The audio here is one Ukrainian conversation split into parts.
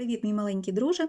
Привіт, мій маленький друже,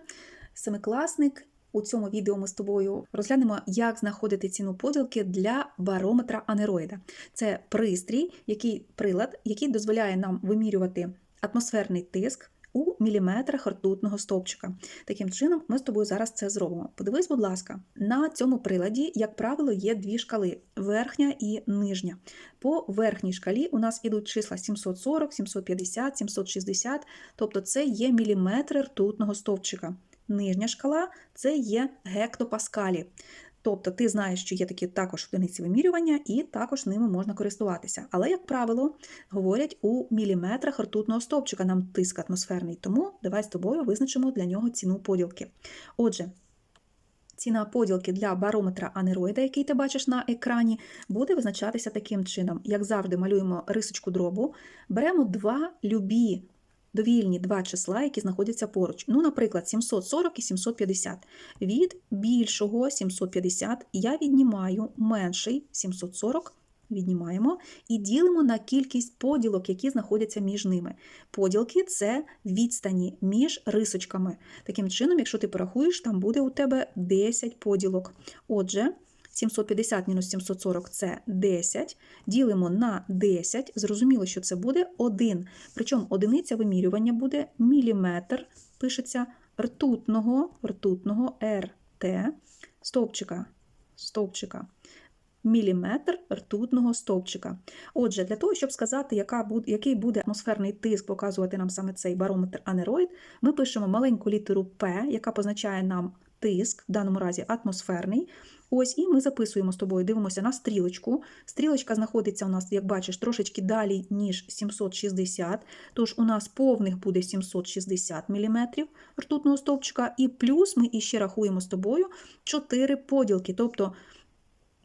семикласник. У цьому відео ми з тобою розглянемо, як знаходити ціну поділки для барометра анероїда. Це пристрій, який прилад, який дозволяє нам вимірювати атмосферний тиск у міліметрах ртутного стовпчика. Таким чином, ми з тобою зараз це зробимо. Подивись, будь ласка, на цьому приладі, як правило, є дві шкали: верхня і нижня. По верхній шкалі у нас ідуть числа 740, 750, 760, тобто це є міліметри ртутного стовпчика. Нижня шкала це є гектопаскалі. Тобто ти знаєш, що є такі також одиниці вимірювання, і також ними можна користуватися. Але, як правило, говорять у міліметрах ртутного стовпчика нам тиск атмосферний. Тому давай з тобою визначимо для нього ціну поділки. Отже, ціна поділки для барометра анероїда, який ти бачиш на екрані, буде визначатися таким чином. Як завжди, малюємо рисочку дробу, беремо два любі довільні два числа, які знаходяться поруч. Ну, наприклад, 740 і 750. Від більшого 750 я віднімаю менший 740. Віднімаємо і ділимо на кількість поділок, які знаходяться між ними. Поділки це відстані між рисочками. Таким чином, якщо ти порахуєш, там буде у тебе 10 поділок. Отже, 750 мінус 740 це 10. Ділимо на 10. Зрозуміло, що це буде 1. Причому одиниця вимірювання буде міліметр, пишеться ртутного, ртутного РТ, стовпчика, стовпчика. Міліметр ртутного стовпчика. Отже, для того, щоб сказати, яка буде, який буде атмосферний тиск, показувати нам саме цей барометр анероїд, ми пишемо маленьку літеру П, яка позначає нам тиск, в даному разі атмосферний. Ось, і ми записуємо з тобою, дивимося на стрілочку. Стрілочка знаходиться у нас, як бачиш, трошечки далі, ніж 760. Тож у нас повних буде 760 мм ртутного стовпчика, і плюс ми іще рахуємо з тобою 4 поділки. тобто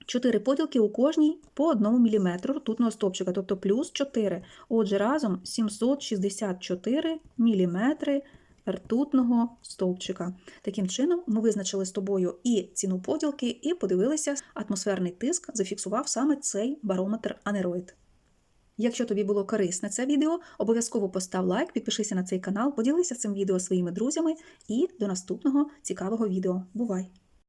4 поділки у кожній по 1 мм ртутного стовпчика, тобто плюс 4. Отже, разом 764 мм ртутного стовпчика. Таким чином, ми визначили з тобою і ціну поділки, і подивилися, атмосферний тиск зафіксував саме цей барометр анероїд. Якщо тобі було корисне це відео, обов'язково постав лайк, підпишися на цей канал, поділися цим відео своїми друзями і до наступного цікавого відео. Бувай!